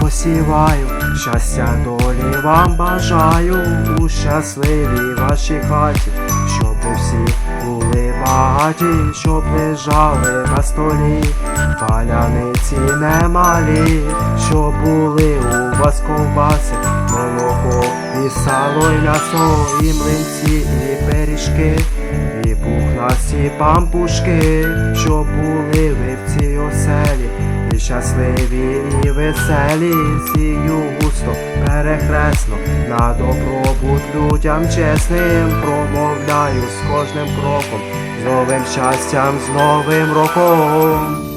посіваю, щастя долі вам бажаю у щасливій вашій хаті, щоб ви всі були багаті, щоб лежали на столі, паляниці немалі, щоб були у вас ковбаси, молоко і сало, і м'ясо, і млинці, і пиріжки, і пухнасті пампушки, щоб були ви в цій оселі, і щасливі, веселі, сію густо, перехресно, на добробут людям чесним, промовляю з кожним кроком, з новим щастям, з новим роком.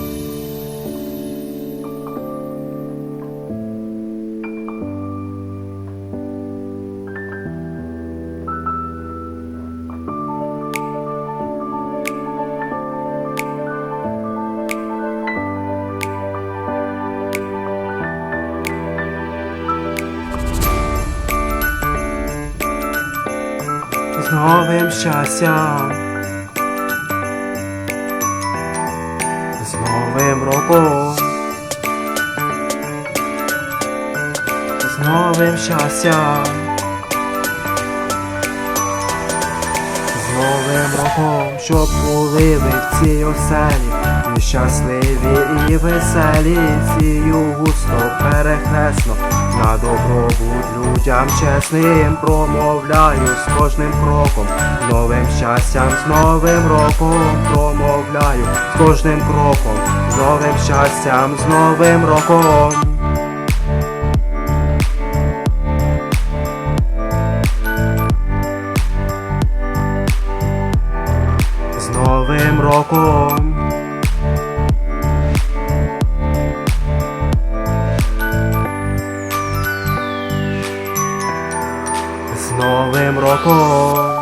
З новим щастям, з новим роком, з новим щастям, з новим роком, щоб були ви в цій оселі, і щасливі, і веселі, сію густо перехресно, на добробут людям чесним промовляю з кожним кроком, новим щастям, з новим роком промовляю з кожним кроком, з новим щастям, з новим роком. З новим роком. З новим роком.